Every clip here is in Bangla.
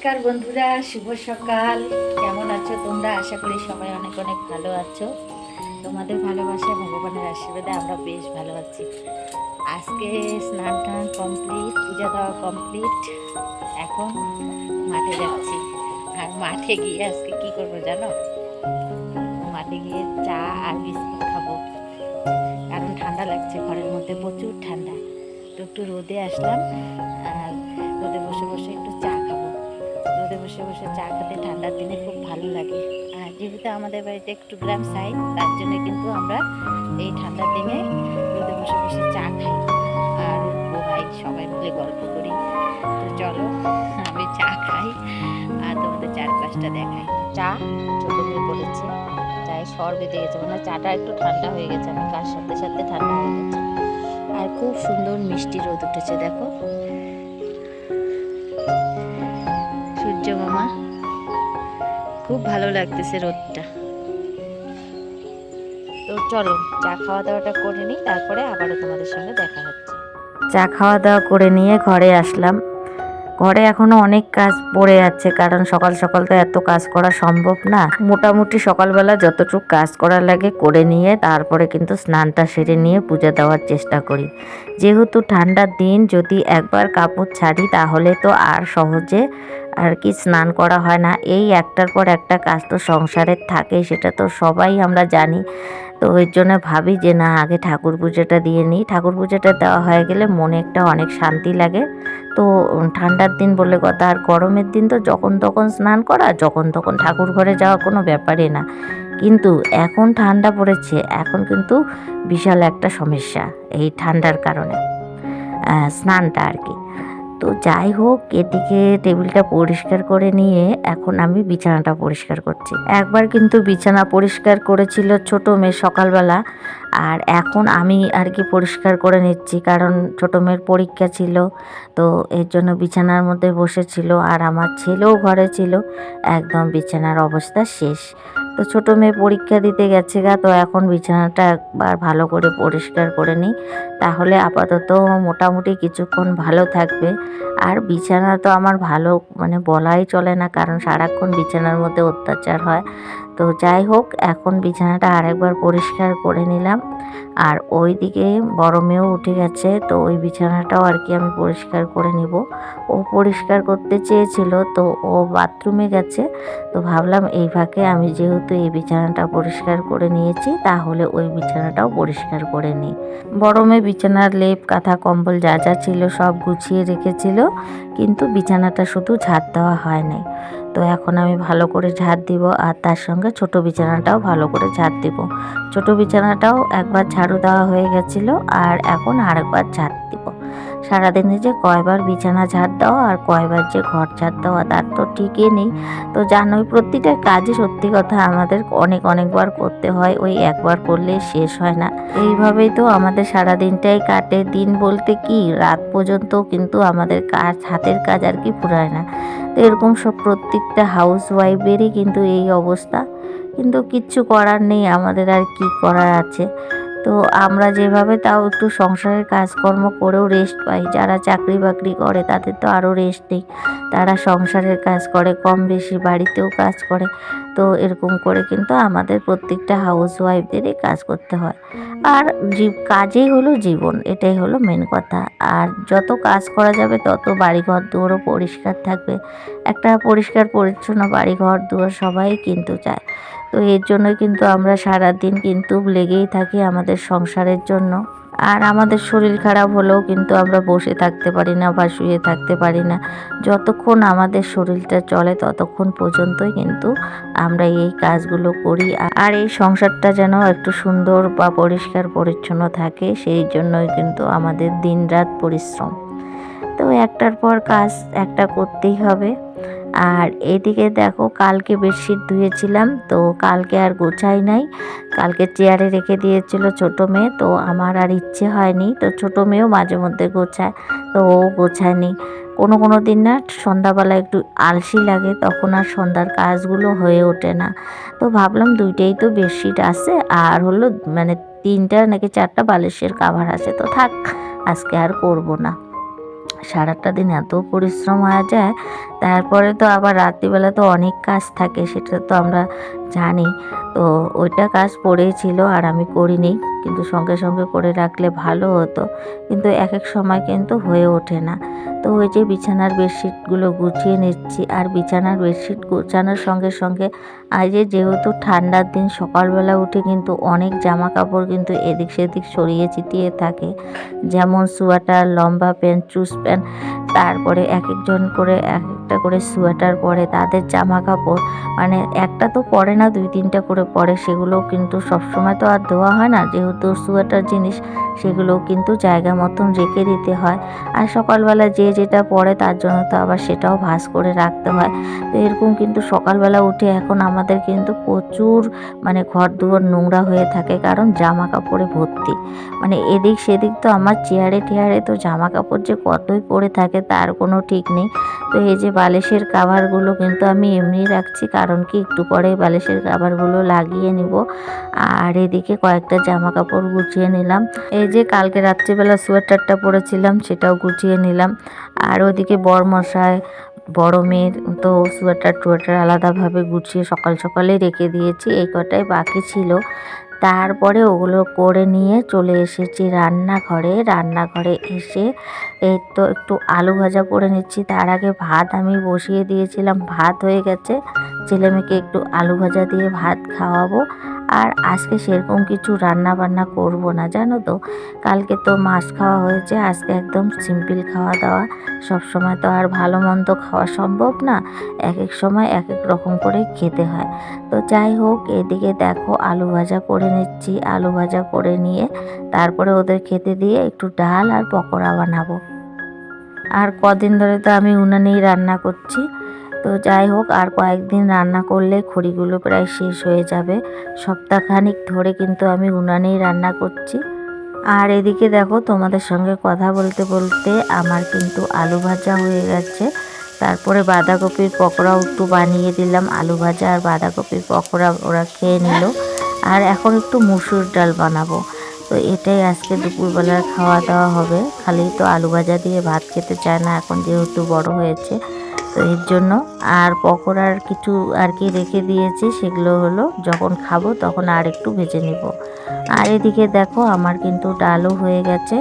নমস্কার বন্ধুরা, শুভ সকাল। কেমন আছো তোমরা? আশা করি সবাই অনেক অনেক ভালো আছো। তোমাদের ভালোবাসা ভগবানের আশীর্বাদে আমরা বেশ ভালো আছি। আজকে স্নান টান কমপ্লিট পূজা দেওয়া কমপ্লিট এখন মাঠে যাচ্ছি। আর মাঠে গিয়ে আজকে কি করব জানো? মাঠে গিয়ে চা আর বিস্কুট খাব। কারণ ঠান্ডা লাগছে, ঘরের মধ্যে প্রচুর ঠান্ডা। তো একটু রোদে আসলাম। আর রোদে বসে বসে একটু রোদে বসে বসে চা খেতে ঠান্ডার দিনে খুব ভালো লাগে। আর যেহেতু আমাদের বাড়িতে একটু গ্রাম সাইড তার জন্য কিন্তু আমরা এই ঠান্ডার দিনে রোদে বসে বসে চা খাই। আর ভাই সবাই মিলে গল্প করি। তো চলো আমি চা খাই আর তোমাদের চারপাশটা দেখাই। চা ছোট মেয়ে বলেছে চায়ে সর বেঁধে গেছে মানে চাটা একটু ঠান্ডা হয়ে গেছে আমি কার সাথে সাথে ঠান্ডা হয়ে গেছে। আর খুব সুন্দর মিষ্টি রোদ উঠেছে দেখো। সূর্য মামা। খুব ভালো লাগতেছে রোদটা। তো চলো, চা খাওয়া দাওয়াটা করে নিই, তারপরে আবারও তোমাদের সঙ্গে দেখা হচ্ছে। চা খাওয়া দাওয়া করে নিয়ে ঘরে আসলাম। ঘরে এখনও অনেক কাজ পড়ে আছে, কারণ সকাল সকাল তো এত কাজ করা সম্ভব না। মোটামুটি সকালবেলা যতটুকু কাজ করা লাগে করে নিয়ে, তারপরে কিন্তু স্নানটা সেরে নিয়ে পূজা দেওয়ার চেষ্টা করি। যেহেতু ঠান্ডার দিন, যদি একবার কাপড় ছাড়ি, তাহলে তো আর সহজে আর কি স্নান করা হয় না। এই একটার পর একটা কাজ তো সংসারের থাকে, সেটা তো সবাই আমরা জানি। তো ওই জন্য ভাবি যে না, আগে ঠাকুর পুজোটা দিয়ে নিই। ঠাকুর পুজোটা দেওয়া হয়ে গেলে মনে একটা অনেক শান্তি লাগে। তো ঠান্ডার দিন বলে কথা, আর গরমের দিন তো যখন তখন স্নান করা, যখন তখন ঠাকুর ঘরে যাওয়া কোনো ব্যাপারই না। কিন্তু এখন ঠান্ডা পড়েছে, এখন কিন্তু বিশাল একটা সমস্যা এই ঠান্ডার কারণে স্নানটা আর কি। তো যাই হোক, এদিকে টেবিলটা পরিষ্কার করে নিয়ে এখন আমি বিছানাটা পরিষ্কার করছি। একবার কিন্তু বিছানা পরিষ্কার করেছিল ছোট মেয়ে সকালবেলা, আর এখন আমি আর কি পরিষ্কার করে নিচ্ছি, কারণ ছোট মেয়ের পরীক্ষা ছিল, তো এর জন্য বিছানার মধ্যে বসেছিল, আর আমার ছেলেও ঘরে ছিল। একদম বিছানার অবস্থা শেষ। তো ছোটো মেয়ে পরীক্ষা দিতে গেছে গা, তো এখন বিছানাটা একবার ভালো করে পরিষ্কার করে নিই। তাহলে আপাতত মোটামুটি কিছুক্ষণ ভালো থাকবে। আর বিছানা তো আমার ভালো মানে বলাই চলে না, কারণ সারাক্ষণ বিছানার মধ্যে অত্যাচার হয়। তো যাই হোক, এখন বিছানাটা আরেকবার পরিষ্কার করে নিলাম। আর ওই দিকে বড় মেয়েও উঠে গেছে, তো ওই বিছানাটাও আর কি আমি পরিষ্কার করে নিব। ও পরিষ্কার করতে চেয়েছিল, তো ও বাথরুমে গেছে। তো ভাবলাম এই ফাঁকে আমি যেহেতু এই বিছানাটা পরিষ্কার করে নিয়েছি, তাহলে ওই বিছানাটাও পরিষ্কার করে নিই। বড় মেয়ে বিছানার লেপ, কাঁথা, কম্বল যা যা ছিল সব গুছিয়ে রেখেছিল, কিন্তু বিছানাটা শুধু ঝাড় দেওয়া হয় নাই। তো এখন আমি ভালো করে ঝাড় দিব আর তার সঙ্গে ছোট বিছানাটাও ভালো করে ঝাড় দিব। ছোট বিছানাটাও একবার ঝাড়ু দেওয়া হয়ে গেছিল আর এখন আরেকবার ঝাড় দিব। সারাদিনে যে কয়বার বিছানা ঝাড় দেওয়া আর কয়বার যে ঘর ঝাড় দেওয়া, তার তো ঠিকই নেই। তো জানোই প্রতিটা কাজই সত্যি কথা আমাদের অনেক অনেকবার করতে হয়, ওই একবার করলে শেষ হয় না। এইভাবেই তো আমাদের সারা দিনটাই কাটে। দিন বলতে কি, রাত পর্যন্ত কিন্তু আমাদের কাজ, হাতের কাজ আর কি ফুরায় না। তো এরকম সব প্রত্যেকটা হাউস ওয়াইফেরই কিন্তু এই অবস্থা। কিন্তু কিচ্ছু করার নেই, আমাদের আর কি করার আছে? তো আমরা যেভাবে তাও একটু সংসারের কাজকর্ম করেও রেস্ট পাই। যারা চাকরি বাকরি করে, তাদের তো আরও রেস্ট নেই। তারা সংসারের কাজ করে, কম বেশি বাড়িতেও কাজ করে। তো এরকম করে কিন্তু আমাদের প্রত্যেকটা হাউস ওয়াইফদেরই কাজ করতে হয়। আর কাজেই হলো জীবন, এটাই হলো মেন কথা। আর যত কাজ করা যাবে, তত বাড়িঘর দুয়ারও পরিষ্কার থাকবে। একটা পরিষ্কার, পরিচ্ছন্ন বাড়িঘর, দুয়ার সবাই কিন্তু চায়। তো এর জন্যই কিন্তু আমরা সারা দিন কিন্তু লেগেই থাকি আমাদের সংসারের জন্য। আর আমাদের শরীর খারাপ হলেও কিন্তু আমরা বসে থাকতে পারি না বা শুয়ে থাকতে পারি না। যতক্ষণ আমাদের শরীরটা চলে ততক্ষণ পর্যন্তই কিন্তু আমরা এই কাজগুলো করি। আর এই সংসারটা যেন একটু সুন্দর বা পরিষ্কার পরিচ্ছন্ন থাকে, সেই জন্যই কিন্তু আমাদের দিনরাত পরিশ্রম। তো একটার পর কাজ একটা করতেই হবে। আর এদিকে দেখো কালকে বেডশিট ধুয়েছিলাম, তো কালকে আর গোছাই নাই। কালকে চেয়ারে রেখে দিয়েছিল ছোট মেয়ে, তো আমার আর ইচ্ছে হয়নি, তো ছোট মেয়েও মাঝে মধ্যে গোছায়, তো ও গোছায়নি। কোনো কোনো দিন না সন্ধ্যাবেলা একটু আলসি লাগে, তখন আর সন্ধ্যার কাজগুলো হয়ে ওঠে না। তো ভাবলাম দুইটাই তো বেডশিট আছে, আর হলো মানে তিনটা নাকি চারটা বালিশের কাভার আছে, তো থাক, আজকে আর করব না। সারাটা দিন এত পরিশ্রম হয়ে যায় তারপরে তো আবার রাত্রিবেলা তো অনেক কাজ থাকে, সেটা তো আমরা জানি। তো ওইটা কাজ পড়েই ছিল আর আমি করিনি, কিন্তু সঙ্গে সঙ্গে করে রাখলে ভালো হতো। কিন্তু এক এক সময় কিন্তু হয়ে ওঠে না। তো ওই যে বিছানার বেডশিটগুলো গুছিয়ে নিচ্ছি, আর বিছানার বেডশিট গুছানোর সঙ্গে সঙ্গে আজ যেহেতু ঠান্ডার দিন, সকালবেলা উঠে কিন্তু অনেক জামা কাপড় কিন্তু এদিক সেদিক সরিয়ে চিতিয়ে থাকে। যেমন সোয়েটার, লম্বা প্যান্ট চুস প্যান্ট তারপরে এক একজন করে এক একটা করে সোয়েটার পরে, তাদের জামা কাপড় মানে একটা তো পরে না, দুই তিনটা করে পরে। সেগুলো কিন্তু সবসময় তো আর ধোয়া হয় না। যেহেতু সোয়েটার জিনিস, সেগুলো কিন্তু জায়গা মতন রেখে দিতে হয়। আর সকালবেলা যে যেটা পরে, তার জন্য তো আবার সেটাও ভাঁজ করে রাখতে হয়। তো এরকম কিন্তু সকালবেলা উঠে এখন আমাদের কিন্তু প্রচুর মানে ঘর দুয়ার নোংরা হয়ে থাকে, কারণ জামা কাপড়ে ভর্তি। মানে এদিক সেদিক তো আমার চেয়ারে টেয়ারে তো জামা কাপড় যে কতই পরে থাকে তার কোনো ঠিক নেই। তো এই যে বালিশের কাভারগুলো কিন্তু আমি এমনি রাখছি, কারণ কি একটু পরে বালিশের কাভারগুলো লাগিয়ে নিব। আর এদিকে কয়েকটা জামা কাপড় গুছিয়ে নিলাম। এই যে কালকে রাত্রিবেলা সোয়েটারটা পরেছিলাম, সেটাও গুছিয়ে নিলাম। আর ওদিকে বরমশাই, বড় মেয়ের তো সোয়েটার টুয়েটার আলাদাভাবে গুছিয়ে সকাল সকালে রেখে দিয়েছি, এই কটাই বাকি ছিল। তারপরে ওগুলো করে নিয়ে চলে এসেছি রান্নাঘরে। রান্নাঘরে এসে এই তো একটু আলু ভাজা করে নিচ্ছি। তার আগে ভাত আমি বসিয়ে দিয়েছিলাম। ভাত হয়ে গেছে। ছেলে মেয়েকে একটু আলু ভাজা দিয়ে ভাত খাওয়াবো। আর আজকে সেরকম কিছু রান্না বান্না করব না, জানো তো? কালকে তো মাছ খাওয়া হয়েছে, আজকে একদম সিম্পল খাওয়া দাওয়া। সব সময় তো আর ভালো মন্দ খাওয়া সম্ভব না, এক এক সময় এক এক রকম করে খেতে হয়। তো যাই হোক, এদিকে দেখো আলু ভাজা করে নিচ্ছি, আলু ভাজা করে নিয়ে তারপরে ওদের খেতে দিয়ে একটু ডাল আর পকোড়া বানাবো। আর কদিন ধরে তো আমি উনানেই রান্না করছি। তো যাই হোক, আর কয়েকদিন রান্না করলে খড়িগুলো প্রায় শেষ হয়ে যাবে। সপ্তাহখানিক ধরে কিন্তু আমি উনানেই রান্না করছি। আর এদিকে দেখো, তোমাদের সঙ্গে কথা বলতে বলতে আমার কিন্তু আলু ভাজা হয়ে গেছে। তারপরে বাঁধাকপির পকোড়াও একটু বানিয়ে দিলাম। আলু ভাজা আর বাঁধাকপির পকোড়া ওরা খেয়ে নিল। আর এখন একটু মুসুর ডাল বানাবো। তো এটাই আজকে দুপুরবেলার খাওয়া দাওয়া হবে। খালি তো আলু ভাজা দিয়ে ভাত খেতে চায় না, এখন যেহেতু বড় হয়েছে। তো এর জন্য। আর পকোড়ার কিছু আর কি রেখে দিয়েছি, সেগুলো হলো যখন খাব তখন আর একটু ভেজে নিব। আর এদিকে দেখো আমার কিন্তু ডালও হয়ে গেছে,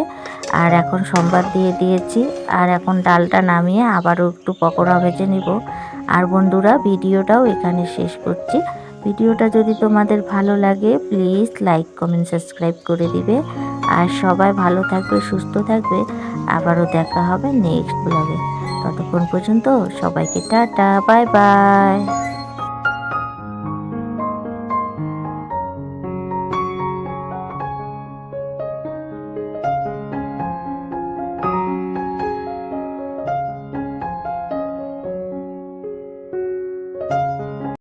আর এখন সম্বাদ দিয়ে দিয়েছি। আর এখন ডালটা নামিয়ে আবারও একটু পকোড়া ভেজে নিব। আর বন্ধুরা, ভিডিওটাও এখানে শেষ করছি। ভিডিওটা যদি তোমাদের ভালো লাগে, প্লিজ লাইক, কমেন্ট, সাবস্ক্রাইব করে দিবে। আর সবাই ভালো থাকবে, সুস্থ থাকবে। আবারও দেখা হবে নেক্সট ব্লগে। ততক্ষণ পর্যন্ত সবাইকে টাটা বাই বাই।